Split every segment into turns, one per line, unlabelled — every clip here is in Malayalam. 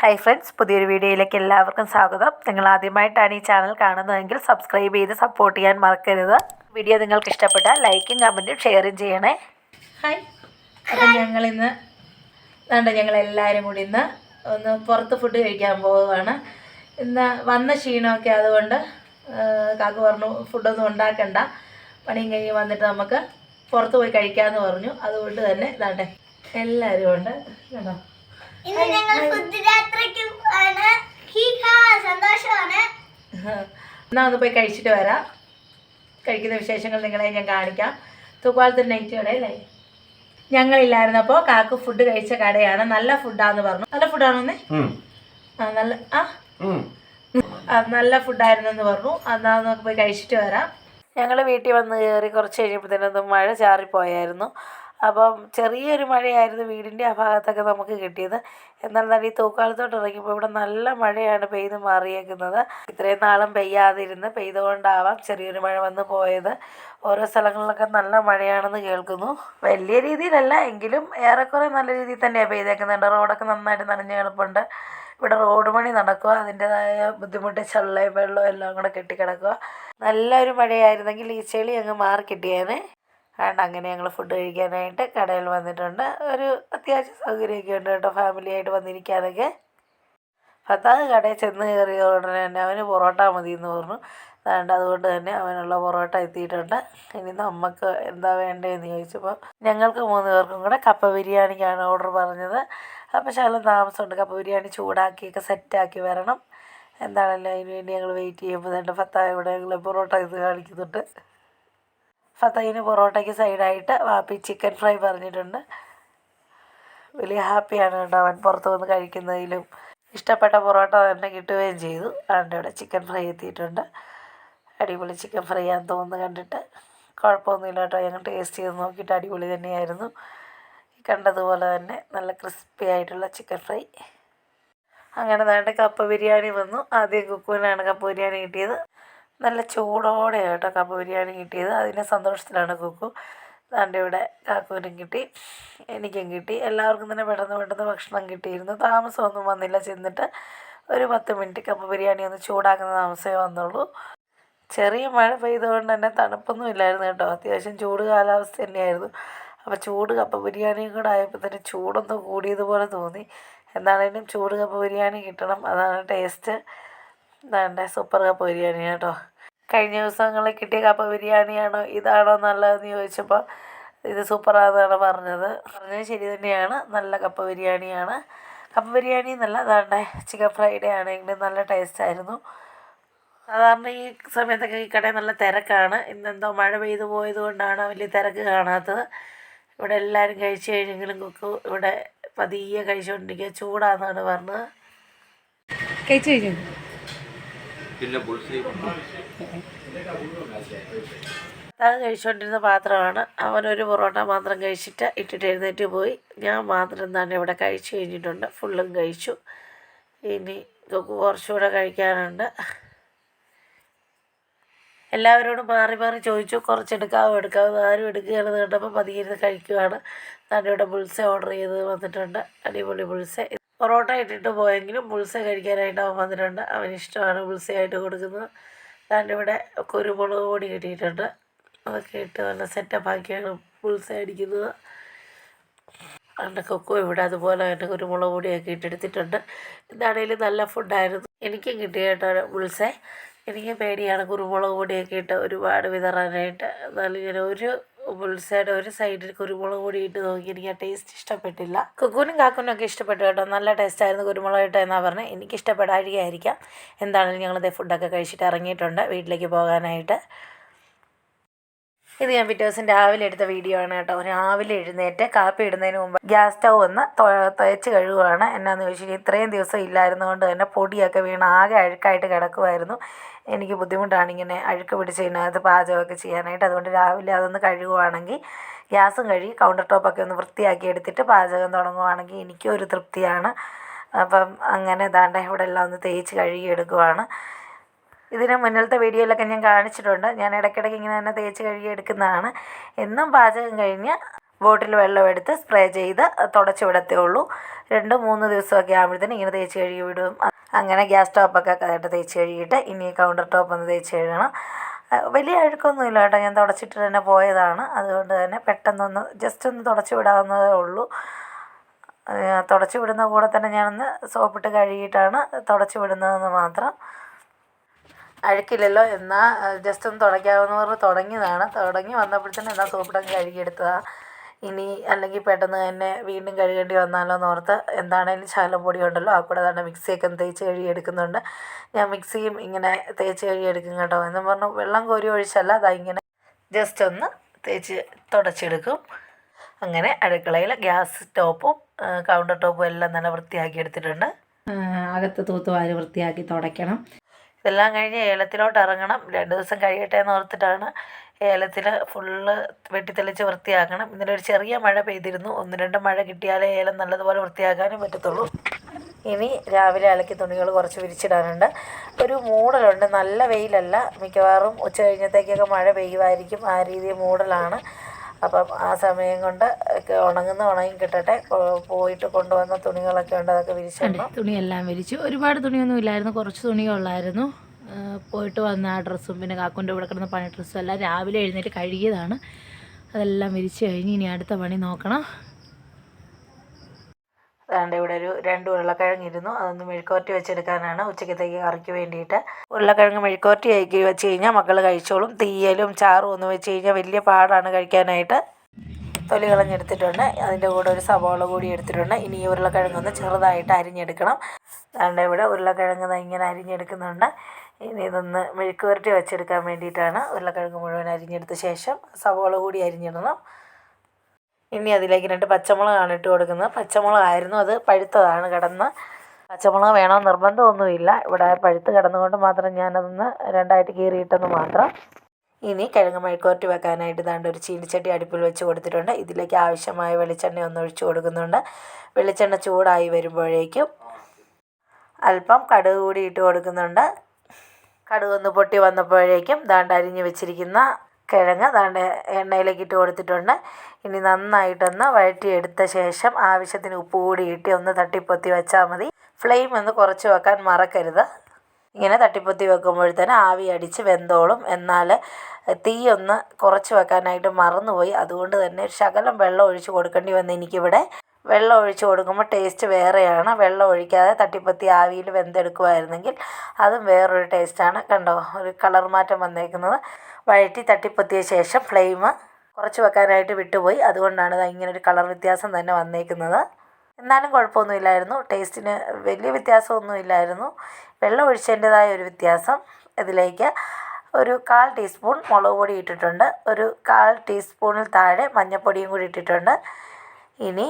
ഹായ് ഫ്രണ്ട്സ് പുതിയൊരു വീഡിയോയിലേക്ക് എല്ലാവർക്കും സ്വാഗതം. നിങ്ങൾ ആദ്യമായിട്ടാണ് ഈ ചാനൽ കാണുന്നതെങ്കിൽ സബ്സ്ക്രൈബ് ചെയ്ത് സപ്പോർട്ട് ചെയ്യാൻ മറക്കരുത്. വീഡിയോ നിങ്ങൾക്ക് ഇഷ്ടപ്പെട്ടാൽ ലൈക്കും കമന്റും ഷെയറും ചെയ്യണേ.
ഹായ് അപ്പം ഞങ്ങൾ ഇന്ന് വേണ്ട ഞങ്ങൾ എല്ലാവരും കൂടി ഇന്ന് ഒന്ന് പുറത്ത് ഫുഡ് കഴിക്കാൻ പോവുകയാണ്. ഇന്ന് വന്ന ക്ഷീണമൊക്കെ അതുകൊണ്ട് കാക്കു പറഞ്ഞു ഫുഡൊന്നും ഉണ്ടാക്കണ്ട. പണിയും കഴിഞ്ഞ് വന്നിട്ട് നമുക്ക് പുറത്ത് പോയി കഴിക്കാമെന്ന് പറഞ്ഞു. അതുകൊണ്ട് തന്നെ ഇതാണ്ടേ എല്ലാവരും ഉണ്ട്. കേട്ടോ
ഇന്ന് ഞങ്ങൾ ഫുഡ് ആണ്. സന്തോഷമാണ്.
എന്നാൽ ഒന്ന് പോയി കഴിച്ചിട്ട് വരാം. കഴിക്കുന്ന വിശേഷങ്ങൾ നിങ്ങളെ ഞാൻ കാണിക്കാം. തൂക്കാലത്ത് നൈറ്റ് കടയല്ലേ ഞങ്ങളില്ലായിരുന്നപ്പോൾ കാക്ക് ഫുഡ് കഴിച്ച കടയാണ്. നല്ല ഫുഡാന്ന് പറഞ്ഞു. നല്ല ഫുഡാണോന്നേ ആ നല്ല ആ? നല്ല നല്ല ഫുഡായിരുന്നെന്ന് പറഞ്ഞു. എന്നാ നമുക്ക് പോയി കഴിച്ചിട്ട് വരാം.
ഞങ്ങൾ വീട്ടിൽ വന്ന് കയറി കുറച്ച് കഴിഞ്ഞപ്പോഴത്തേനൊന്നും മഴ ചാറിപ്പോയായിരുന്നു. അപ്പം ചെറിയൊരു മഴയായിരുന്നു വീടിന്റെ ആ ഭാഗത്തൊക്കെ നമുക്ക് കിട്ടിയത്. എന്നാൽ നല്ല ഈ തൂക്കാലത്തോട്ട് ഇറങ്ങിയപ്പോൾ ഇവിടെ നല്ല മഴയാണ് പെയ്ത് മാറിയേക്കുന്നത്. ഇത്രയും നാളും പെയ്യാതിരുന്ന് പെയ്തുകൊണ്ടാവാം ചെറിയൊരു മഴ വന്ന് പോയത്. ഓരോ സ്ഥലങ്ങളിലൊക്കെ നല്ല മഴയാണെന്ന് കേൾക്കുന്നു. വലിയ രീതിയിലല്ല എങ്കിലും ഏറെക്കുറെ നല്ല രീതിയിൽ തന്നെയാണ് പെയ്തേക്കുന്നുണ്ട്. റോഡൊക്കെ നന്നായിട്ട് നനഞ്ഞ് കിടപ്പുണ്ട്. ഇവിടെ റോഡ് പണി നടക്കുക അതിന്റെതായ ബുദ്ധിമുട്ട് ചള്ളയും വെള്ളവും എല്ലാം കൂടെ കെട്ടിക്കിടക്കുക. നല്ലൊരു മഴയായിരുന്നെങ്കിൽ ഈ ചെളി അങ്ങ് മാറി കിട്ടിയേനെ അതുകൊണ്ട് അങ്ങനെ ഞങ്ങൾ ഫുഡ് കഴിക്കാനായിട്ട് കടയിൽ വന്നിട്ടുണ്ട്. ഒരു അത്യാവശ്യ സൗകര്യമൊക്കെ ഉണ്ട് കേട്ടോ ഫാമിലിയായിട്ട് വന്നിരിക്കാനൊക്കെ. ഭർത്താവ് കടയിൽ ചെന്ന് കയറിയ ഉടനെ തന്നെ അവന് പൊറോട്ട മതി എന്ന് പറഞ്ഞു. അതുകൊണ്ട് അതുകൊണ്ട് തന്നെ അവനുള്ള പൊറോട്ട എത്തിയിട്ടുണ്ട്. ഇനി നമുക്ക് എന്താ വേണ്ടതെന്ന് ചോദിച്ചപ്പോൾ ഞങ്ങൾക്ക് മൂന്ന് പേർക്കും കൂടെ കപ്പ ബിരിയാണിക്കാണ് ഓർഡർ പറഞ്ഞത്. അപ്പോൾ ശകലം താമസമുണ്ട്. കപ്പ ബിരിയാണി ചൂടാക്കിയൊക്കെ സെറ്റാക്കി വരണം. എന്താണല്ലോ അതിന് വേണ്ടി ഞങ്ങൾ വെയിറ്റ് ചെയ്യുമ്പോൾ തന്നെ ഭർത്താവ് ഇവിടെ ഞങ്ങൾ പൊറോട്ട ഇത് കാണിക്കുന്നുണ്ട്. ഫത്തയിന് പൊറോട്ടയ്ക്ക് സൈഡായിട്ട് വാപ്പി ചിക്കൻ ഫ്രൈ പറഞ്ഞിട്ടുണ്ട്. വലിയ ഹാപ്പിയാണ് കേട്ടോ അവൻ പുറത്ത് വന്ന് കഴിക്കുന്നതിലും. ഇഷ്ടപ്പെട്ട പൊറോട്ട തന്നെ കിട്ടുകയും ചെയ്തു. അവന്റെ ഇവിടെ ചിക്കൻ ഫ്രൈ എത്തിയിട്ടുണ്ട്. അടിപൊളി ചിക്കൻ ഫ്രൈ ആണെന്ന് തോന്നുന്നു കണ്ടിട്ട്. കുഴപ്പമൊന്നുമില്ല കേട്ടോ. ഞങ്ങൾ ടേസ്റ്റ് ചെയ്ത് നോക്കിയിട്ട് അടിപൊളി തന്നെയായിരുന്നു. കണ്ടതുപോലെ തന്നെ നല്ല ക്രിസ്പി ആയിട്ടുള്ള ചിക്കൻ ഫ്രൈ. അങ്ങനെ നേട്ട കപ്പ ബിരിയാണി വന്നു. ആദ്യം കുക്കുവിനാണ് കപ്പ ബിരിയാണി കിട്ടിയത്. നല്ല ചൂടോടെ കേട്ടോ കപ്പ ബിരിയാണി കിട്ടിയത്. അതിന്റെ സന്തോഷത്തിലാണ് കുക്കു. ദാണ്ട് ഇവിടെ കാക്കുവിനും കിട്ടി എനിക്കും കിട്ടി. എല്ലാവർക്കും തന്നെ പെട്ടെന്ന് പെട്ടെന്ന് ഭക്ഷണം കിട്ടിയിരുന്നു. താമസമൊന്നും വന്നില്ല. ചെന്നിട്ട് ഒരു പത്ത് മിനിറ്റ് കപ്പ ബിരിയാണി ഒന്ന് ചൂടാക്കുന്ന താമസമേ വന്നുള്ളൂ. ചെറിയ മഴ പെയ്തുകൊണ്ട് തന്നെ തണുപ്പൊന്നും ഇല്ലായിരുന്നു കേട്ടോ. അത്യാവശ്യം ചൂട് കാലാവസ്ഥ തന്നെയായിരുന്നു. അപ്പോൾ ചൂട് കപ്പ ബിരിയാണിയും കൂടെ ആയപ്പോൾ തന്നെ ചൂടൊന്ന് കൂടിയതുപോലെ തോന്നി. എന്താണേലും ചൂട് കപ്പ ബിരിയാണി കിട്ടണം. അതാണ് ടേസ്റ്റ് എന്താണ്ട് സൂപ്പർ കപ്പ ബിരിയാണി കേട്ടോ കഴിഞ്ഞ ദിവസങ്ങളിൽ കിട്ടിയ കപ്പ ബിരിയാണിയാണോ ഇതാണോ നല്ലതെന്ന് ചോദിച്ചപ്പോൾ ഇത് സൂപ്പറാണെന്നാണ് പറഞ്ഞത്. പറഞ്ഞത് ശരി തന്നെയാണ്. നല്ല കപ്പ ബിരിയാണിയാണ്. കപ്പ ബിരിയാണി എന്നല്ല അതാണ്ട് ചിക്കൻ ഫ്രൈഡേ ആണെങ്കിലും നല്ല ടേസ്റ്റ് ആയിരുന്നു. സാധാരണ ഈ സമയത്തൊക്കെ ഈ കടയിൽ നല്ല തിരക്കാണ്. ഇന്നെന്തോ മഴ പെയ്തു പോയത് കൊണ്ടാണ് വലിയ തിരക്ക് കാണാത്തത്. ഇവിടെ എല്ലാവരും കഴിച്ചു കഴിഞ്ഞെങ്കിലും കുക്ക് ഇവിടെ പതിയെ കഴിച്ചുകൊണ്ടിരിക്കുക ചൂടാന്നാണ് പറഞ്ഞത്.
കഴിച്ചു കഴിച്ചു
അത് കഴിച്ചുകൊണ്ടിരുന്ന പാത്രമാണ്. അവനൊരു പൊറോട്ട മാത്രം കഴിച്ചിട്ട് ഇട്ടിട്ട് എഴുന്നേറ്റ് പോയി. ഞാൻ മാത്രം തന്നെ ഇവിടെ കഴിച്ചു കഴിഞ്ഞിട്ടുണ്ട്. ഫുള്ളും കഴിച്ചു. ഇനി കുറച്ചുകൂടെ കഴിക്കാനുണ്ട്. എല്ലാവരോടും മാറി മാറി ചോദിച്ചു. കുറച്ച് എടുക്കാവോ എടുക്കാവോ ആരും എടുക്കുകയാണെന്ന് കണ്ടപ്പോൾ പതിയിരുന്ന് കഴിക്കുവാണ്. ഞാൻ ഇവിടെ ബുൾസ ഓർഡർ ചെയ്ത് വന്നിട്ടുണ്ട്. അടിപൊളി ബുൾസ പൊറോട്ട ഇട്ടിട്ട് പോയെങ്കിലും ബുൾസ കഴിക്കാനായിട്ട് അവൻ വന്നിട്ടുണ്ട്. അവന് ഇഷ്ടമാണ് ബുൾസയായിട്ട് കൊടുക്കുന്നത്. ഞാൻ ഇവിടെ കുരുമുളക് പൊടി കിട്ടിയിട്ടുണ്ട്. അതൊക്കെ ഇട്ട് നല്ല സെറ്റപ്പ് ആക്കിയാണ് ബുൾസ അടിക്കുന്നത്. അവന്റെ കൊക്കോ ഇവിടെ അതുപോലെ തന്നെ കുരുമുളക് പൊടിയൊക്കെ ഇട്ടെടുത്തിട്ടുണ്ട്. എന്താണേലും നല്ല ഫുഡായിരുന്നു എനിക്കും കിട്ടിയ കേട്ടോ പുൾസ എനിക്ക് പേടിയാണ് കുരുമുളക് പൊടിയൊക്കെ ഇട്ട് ഒരുപാട് വിതറാനായിട്ട്. എന്നാലും ഒരു ബുൾസയുടെ ഒരു സൈഡിൽ കുരുമുളക് പൊടി ഇട്ട് നോക്കി എനിക്ക് ആ ടേസ്റ്റ് ഇഷ്ടപ്പെട്ടില്ല. കുക്കൂനും കാക്കൂനും ഒക്കെ ഇഷ്ടപ്പെട്ടു കേട്ടോ. നല്ല ടേസ്റ്റായിരുന്നു കുരുമുളക് ഇട്ട് എന്നാണ് പറഞ്ഞത് എനിക്ക് എന്താണെങ്കിലും ഞങ്ങളിത് ഫുഡൊക്കെ കഴിച്ചിട്ട് ഇറങ്ങിയിട്ടുണ്ട്. വീട്ടിലേക്ക് പോകാനായിട്ട്. ഇത് ഞാൻ പിറ്റേ ദിവസം രാവിലെ എടുത്ത വീഡിയോ ആണ് കേട്ടോ. രാവിലെ എഴുന്നേറ്റ് കാപ്പി ഇടുന്നതിന് മുമ്പ് ഗ്യാസ് സ്റ്റൗ ഒന്ന് തയ്ച്ച് കഴുകുകയാണ് എന്നാന്ന് ചോദിച്ചാൽ ഇത്രയും ദിവസം ഇല്ലായിരുന്നുകൊണ്ട് തന്നെ പൊടിയൊക്കെ വീണ് ആകെ അഴുക്കായിട്ട് കിടക്കുമായിരുന്നു എനിക്ക് ബുദ്ധിമുട്ടാണ് ഇങ്ങനെ അഴുക്ക് പിടിച്ച് ഇതിനകത്ത് പാചകമൊക്കെ ചെയ്യാനായിട്ട്. അതുകൊണ്ട് രാവിലെ അതൊന്ന് കഴുകുവാണെങ്കിൽ ഗ്യാസും കഴുകി കൗണ്ടർ ടോപ്പൊക്കെ ഒന്ന് വൃത്തിയാക്കി എടുത്തിട്ട് പാചകം തുടങ്ങുവാണെങ്കിൽ എനിക്കും ഒരു തൃപ്തിയാണ്. അപ്പം അങ്ങനെ ദാണ്ട ഇവിടെ എല്ലാം ഒന്ന് തേച്ച് കഴുകി എടുക്കുവാണ്. ഇതിന് മുന്നിലത്തെ വീഡിയോയിലൊക്കെ ഞാൻ കാണിച്ചിട്ടുണ്ട്. ഞാൻ ഇടയ്ക്കിടയ്ക്ക് ഇങ്ങനെ തന്നെ തേച്ച് കഴുകി എടുക്കുന്നതാണ്. എന്നും പാചകം കഴിഞ്ഞ് ബോട്ടിൽ വെള്ളം എടുത്ത് സ്പ്രേ ചെയ്ത് തുടച്ച് വിടത്തേ ഉള്ളൂ രണ്ട് മൂന്ന് ദിവസമൊക്കെ ആകുമ്പോഴത്തേനും ഇങ്ങനെ തേച്ച് കഴുകി വിടും. അങ്ങനെ ഗ്യാസ് ടോപ്പൊക്കെ കേട്ട് തേച്ച് കഴുകിയിട്ട് ഇനി കൗണ്ടർ ടോപ്പ് ഒന്ന് തേച്ച് കഴുകണം. വലിയ വലിയ അഴുക്കൊന്നുമില്ല കേട്ടോ. ഞാൻ തുടച്ചിട്ട് തന്നെ പോയതാണ്. അതുകൊണ്ട് തന്നെ പെട്ടെന്നൊന്ന് ജസ്റ്റ് ഒന്ന് തുടച്ച് വിടാവുന്നതേ ഉള്ളൂ. തുടച്ച് വിടുന്ന കൂടെ തന്നെ ഞാനൊന്ന് സോപ്പിട്ട് കഴുകിയിട്ടാണ് തുടച്ച് വിടുന്നതെന്ന് മാത്രം. അഴുക്കില്ലല്ലോ എന്നാൽ ജസ്റ്റ് ഒന്ന് തുടയ്ക്കാവുന്നവർ തുടങ്ങിയതാണ്. തുടങ്ങി വന്നപ്പോഴത്തേനും എന്നാൽ സോപ്പിട്ടങ്ങ് കഴുകിയെടുത്തതാണ് ഇനി അല്ലെങ്കിൽ പെട്ടെന്ന് തന്നെ വീണ്ടും കഴുകേണ്ടി വന്നാലോ എന്ന് ഓർത്ത് എന്താണേലും ശകലം പൊടി ഉണ്ടല്ലോ ആ കൂടെ തന്നെ മിക്സിയൊക്കെ ഒന്ന് തേച്ച് കഴുകിയെടുക്കുന്നുണ്ട്. ഞാൻ മിക്സിയും ഇങ്ങനെ തേച്ച് കഴുകിയെടുക്കും കേട്ടോ. എന്നും പറഞ്ഞു വെള്ളം കോരി ഒഴിച്ചല്ല അതാ ഇങ്ങനെ ജസ്റ്റ് ഒന്ന് തേച്ച് തുടച്ചെടുക്കും. അങ്ങനെ അടുക്കളയിൽ ഗ്യാസ് ടോപ്പും കൗണ്ടർ ടോപ്പും എല്ലാം നല്ല വൃത്തിയാക്കി എടുത്തിട്ടുണ്ട്.
അകത്ത് തൂത്തുവാരി വൃത്തിയാക്കി തുടയ്ക്കണം.
ഇതെല്ലാം കഴിഞ്ഞ് ഏലത്തിലോട്ട് ഇറങ്ങണം രണ്ട് ദിവസം കഴിയട്ടെ എന്ന് ഓർത്തിട്ടാണ് ഏലത്തിൽ ഫുള്ള് വെട്ടിത്തെളിച്ച് വൃത്തിയാക്കണം. ഇന്നലെ ഒരു ചെറിയ മഴ പെയ്തിരുന്നു. ഒന്ന് രണ്ട് മഴ കിട്ടിയാലേ ഏലം നല്ലതുപോലെ വൃത്തിയാക്കാനും പറ്റത്തുള്ളൂ. ഇനി രാവിലെ അലക്കി തുണികൾ കുറച്ച് വിരിച്ചിടാനുണ്ട്. ഒരു മൂടലുണ്ട്. നല്ല വെയിലല്ല. മിക്കവാറും ഉച്ച കഴിഞ്ഞത്തേക്കൊക്കെ മഴ പെയ്യുമായിരിക്കും. ആ രീതിയിൽ മൂടലാണ്. അപ്പം ആ സമയം കൊണ്ട് ഉണങ്ങുന്ന ഉണങ്ങി കിട്ടട്ടെ. പോയിട്ട് കൊണ്ടുവന്ന തുണികളൊക്കെ ഉണ്ട് അതൊക്കെ വിരിച്ചു
തുണിയെല്ലാം വിരിച്ചു. ഒരുപാട് തുണിയൊന്നും ഇല്ലായിരുന്നു. കുറച്ച് തുണിയുള്ളായിരുന്നു പോയിട്ട് വന്ന ആ ഡ്രസ്സും പിന്നെ കാക്കുന്റെ ഇവിടെ കിടന്ന പണി ഡ്രസ്സും എല്ലാം രാവിലെ എഴുന്നേറ്റ് കഴുകിയതാണ്. അതെല്ലാം വിരിച്ചു കഴിഞ്ഞ് ഇനി അടുത്ത പണി നോക്കണം.
അതുകൊണ്ട് ഇവിടെ ഒരു രണ്ട് ഉരുളക്കിഴങ്ങിരുന്നു അതൊന്ന് മെഴുക്കുവരട്ടി വെച്ചെടുക്കാനാണ് ഉച്ചക്കത്തേക്ക് കറിക്ക് വേണ്ടിയിട്ട്. ഉരുളക്കിഴങ്ങ് മെഴുക്കുവരട്ടി ആക്കി വെച്ച് കഴിഞ്ഞാൽ മക്കൾ കഴിച്ചോളും. തീയലും ചാറും ഒന്നും വെച്ച് കഴിഞ്ഞാൽ വലിയ പാടാണ് കഴിക്കാനായിട്ട്. തൊലി കളഞ്ഞെടുത്തിട്ടുണ്ട്. അതിന്റെ കൂടെ ഒരു സവാള കൂടി എടുത്തിട്ടുണ്ട്. ഇനി ഈ ഉരുളക്കിഴങ്ങൊന്ന് ചെറുതായിട്ട് അരിഞ്ഞെടുക്കണം. അതുകൊണ്ട് ഇവിടെ ഉരുളക്കിഴങ്ങ് ഇങ്ങനെ അരിഞ്ഞെടുക്കുന്നുണ്ട്. ഇനി ഇതൊന്ന് മെഴുക്കുവരട്ടി വെച്ചെടുക്കാൻ വേണ്ടിയിട്ടാണ് ഉരുളക്കിഴങ്ങ് മുഴുവൻ അരിഞ്ഞെടുത്ത ശേഷം സവാള കൂടി അരിഞ്ഞിടണം. ഇനി അതിലേക്ക് രണ്ട് പച്ചമുളകാണ് ഇട്ട് കൊടുക്കുന്നത്. പച്ചമുളകായിരുന്നു അത് പഴുത്തതാണ് കിടന്ന്. പച്ചമുളക് വേണമെന്ന് നിർബന്ധമൊന്നുമില്ല. ഇവിടെ പഴുത്ത് കിടന്നുകൊണ്ട് മാത്രം ഞാനതൊന്ന് രണ്ടായിട്ട് കീറിയിട്ടെന്ന് മാത്രം. ഇനി കിഴങ്ങ് മെഴുക്കുവരട്ടി വെക്കാനായിട്ട് ദാണ്ട് ഒരു ചീനിച്ചട്ടി അടുപ്പിൽ വെച്ച് കൊടുത്തിട്ടുണ്ട്. ഇതിലേക്ക് ആവശ്യമായ വെളിച്ചെണ്ണ ഒന്ന് ഒഴിച്ചു കൊടുക്കുന്നുണ്ട്. വെളിച്ചെണ്ണ ചൂടായി വരുമ്പോഴേക്കും അല്പം കടുക് കൂടി ഇട്ട് കൊടുക്കുന്നുണ്ട്. കടുക് ഒന്ന് പൊട്ടി വന്നപ്പോഴേക്കും ദാണ്ട് അരിഞ്ഞ് വെച്ചിരിക്കുന്ന കിഴങ്ങ് അതാണ്ട് എണ്ണയിലേക്ക് ഇട്ട് കൊടുത്തിട്ടുണ്ട്. ഇനി നന്നായിട്ടൊന്ന് വഴറ്റിയെടുത്ത ശേഷം ആവശ്യത്തിന് ഉപ്പ് കൂടി ഇട്ട് ഒന്ന് തട്ടിപ്പൊത്തി വെച്ചാൽ മതി. ഫ്ലെയിം ഒന്ന് കുറച്ച് വെക്കാൻ മറക്കരുത്. ഇങ്ങനെ തട്ടിപ്പൊത്തി വെക്കുമ്പോഴത്തേന് ആവി അടിച്ച് വെന്തോളും. എന്നാൽ തീ ഒന്ന് കുറച്ച് വെക്കാനായിട്ട് മറന്നുപോയി. അതുകൊണ്ട് തന്നെ ഒരു ശകലം വെള്ളം ഒഴിച്ച് കൊടുക്കേണ്ടി വന്നു എനിക്കിവിടെ. വെള്ളം ഒഴിച്ച് കൊടുക്കുമ്പോൾ ടേസ്റ്റ് വേറെയാണ്. വെള്ളം ഒഴിക്കാതെ തട്ടിപ്പൊത്തി ആവിയിൽ വെന്തെടുക്കുമായിരുന്നെങ്കിൽ അതും വേറൊരു ടേസ്റ്റാണ് കണ്ടോ? ഒരു കളർ മാറ്റം വന്നേക്കുന്നത്. വഴറ്റി തട്ടിപ്പൊത്തിയ ശേഷം ഫ്ലെയിം കുറച്ച് വെക്കാനായിട്ട് വിട്ടുപോയി. അതുകൊണ്ടാണ് ദാ ഇങ്ങനെ ഒരു കളർ വ്യത്യാസം തന്നെ വന്നേക്കുന്നത്. എന്നാലും കുഴപ്പമൊന്നുമില്ലായിരുന്നു. ടേസ്റ്റിന് വലിയ വ്യത്യാസമൊന്നുമില്ലായിരുന്നു. വെള്ളം ഒഴിച്ചതിന്റെതായ ഒരു വ്യത്യാസം ഇതിലേക്ക്. ഒരു കാൽ ടീസ്പൂൺ മുളക് പൊടി ഇട്ടിട്ടുണ്ട്. ഒരു കാൽ ടീസ്പൂണിൽ താഴെ മഞ്ഞൾപ്പൊടിയും കൂടി ഇട്ടിട്ടുണ്ട്. ഇനി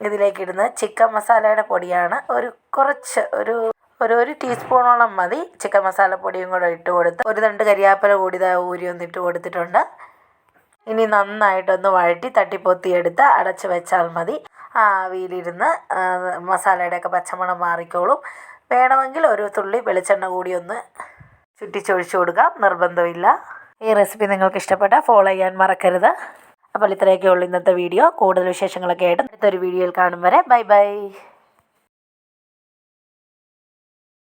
ഇതിലേക്ക് ചിക്കൻ മസാലയുടെ പൊടിയാണ്. ഒരു കുറച്ച് ഒരു ഒരു ഒരു ടീസ്പൂണോളം മതി. ചിക്കൻ മസാല പൊടിയും കൂടെ ഇട്ട് കൊടുത്ത് ഒരു രണ്ട് കരിയാപ്പല കൂടി ഊരി ഒന്ന് ഇട്ട് കൊടുത്തിട്ടുണ്ട്. ഇനി നന്നായിട്ടൊന്ന് വഴറ്റി തട്ടിപ്പൊത്തിയെടുത്ത് അടച്ച് വെച്ചാൽ മതി. ആ ആവിയിലിരുന്ന് മസാലയുടെയൊക്കെ പച്ചമണം മാറിക്കോളും. വേണമെങ്കിൽ ഒരു തുള്ളി വെളിച്ചെണ്ണ കൂടി ഒന്ന് ചുറ്റിച്ചൊഴിച്ചു കൊടുക്കാം. നിർബന്ധമില്ല. ഈ റെസിപ്പി നിങ്ങൾക്ക് ഇഷ്ടപ്പെട്ടാൽ ഫോളോ ചെയ്യാൻ മറക്കരുത്. അപ്പോൾ ഇത്രയൊക്കെ ഉള്ളൂ ഇന്നത്തെ വീഡിയോ കൂടുതൽ വിശേഷങ്ങളൊക്കെ ആയിട്ട് അടുത്തൊരു വീഡിയോയിൽ കാണും വരെ. Bye bye